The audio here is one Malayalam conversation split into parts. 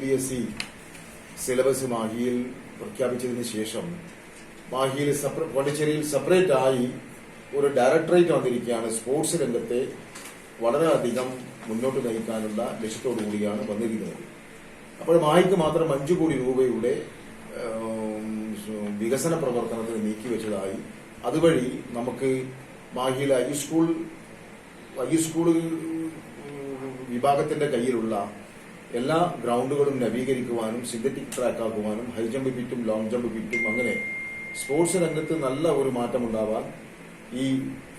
ബി എസ് സി സിലബസ് മാഹിയിൽ പ്രഖ്യാപിച്ചതിന് ശേഷം മാഹിയിൽ പോണ്ടിച്ചേരിയിൽ സെപ്പറേറ്റ് ആയി ഒരു ഡയറക്ടറേറ്റ് വന്നിരിക്കുകയാണ്. സ്പോർട്സ് രംഗത്തെ വളരെയധികം മുന്നോട്ട് നയിക്കാനുള്ള ലക്ഷ്യത്തോടു കൂടിയാണ് വന്നിരിക്കുന്നത്. അപ്പോൾ മാഹിക്ക് മാത്രം അഞ്ചു കോടി രൂപയുടെ വികസന പ്രവർത്തനത്തിന് നീക്കിവെച്ചതായി അതുവഴി നമുക്ക് മാഹിയിലെ ഹൈസ്കൂൾ ഹൈസ്കൂൾ വിഭാഗത്തിന്റെ കയ്യിലുള്ള എല്ലാ ഗ്രൗണ്ടുകളും നവീകരിക്കുവാനും സിന്തറ്റിക് ട്രാക്ക് ആക്കുവാനും ഹൈ ജമ്പ് പിറ്റും ലോങ് ജമ്പ് പിറ്റും അങ്ങനെ സ്പോർട്സ് രംഗത്ത് നല്ല ഒരു മാറ്റം ഉണ്ടാവാൻ ഈ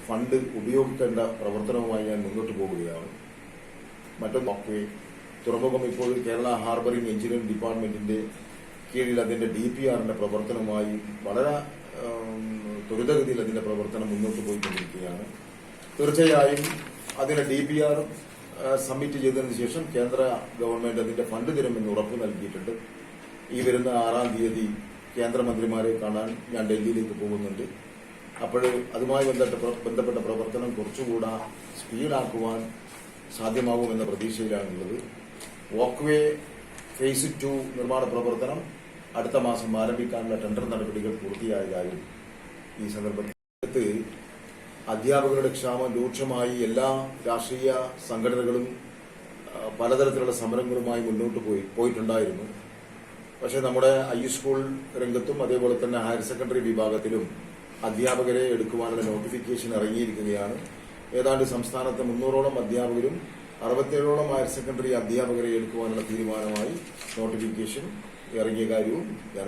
ഫണ്ട് ഉപയോഗിക്കേണ്ട പ്രവർത്തനവുമായി ഞാൻ മുന്നോട്ട് പോകുകയാണ് മറ്റൊന്ന് നോക്കുകയെ തുറമുഖം ഇപ്പോൾ കേരള ഹാർബറിംഗ് എഞ്ചിനീയറിംഗ് ഡിപ്പാർട്ട്മെന്റിന്റെ കീഴിൽ അതിന്റെ ഡി പി ആറിന്റെ പ്രവർത്തനവുമായി വളരെ ത്വരിതഗതിയിൽ അതിന്റെ പ്രവർത്തനം മുന്നോട്ട് പോയിക്കൊണ്ടിരിക്കുകയാണ്. തീർച്ചയായും അതിന്റെ ഡി പി ആർ സബ്മിറ്റ് ചെയ്തതിനു ശേഷം കേന്ദ്ര ഗവൺമെന്റ് അതിന്റെ ഫണ്ട് തരുമെന്ന് ഉറപ്പ് നൽകിയിട്ടുണ്ട്. ഈ വരുന്ന ആറാം തീയതി കേന്ദ്രമന്ത്രിമാരെ കാണാൻ ഞാൻ ഡൽഹിയിലേക്ക് പോകുന്നുണ്ട്. അപ്പോൾ അതുമായി ബന്ധപ്പെട്ട പ്രവർത്തനം കുറച്ചുകൂടെ സ്പീഡാക്കുവാൻ സാധ്യമാകുമെന്ന പ്രതീക്ഷയിലാണുള്ളത്. വോക്ക്വേ ഫേസ് ടു നിർമ്മാണ പ്രവർത്തനം അടുത്ത മാസം ആരംഭിക്കാനുള്ള ടെൻഡർ നടപടികൾ പൂർത്തിയായതായും ഈ സന്ദർഭത്തിൽ അധ്യാപകരുടെ ക്ഷാമം രൂക്ഷമായി. എല്ലാ രാഷ്ട്രീയ സംഘടനകളും പലതരത്തിലുള്ള സമരങ്ങളുമായി മുന്നോട്ട് പോയി പോയിട്ടുണ്ടായിരുന്നു. പക്ഷേ നമ്മുടെ ഐ സ്കൂൾ രംഗത്തും അതേപോലെ തന്നെ ഹയർ സെക്കൻഡറി വിഭാഗത്തിലും അധ്യാപകരെ എടുക്കുവാനുള്ള നോട്ടിഫിക്കേഷൻ ഇറങ്ങിയിരിക്കുകയാണ്. ഏതാണ്ട് സംസ്ഥാനത്തെ മുന്നൂറോളം അധ്യാപകരും അറുപത്തേഴോളം ഹയർ സെക്കൻഡറി അധ്യാപകരെ എടുക്കുവാനുള്ള തീരുമാനമായി നോട്ടിഫിക്കേഷൻ ഇറങ്ങിയ കാര്യവും ഞാൻ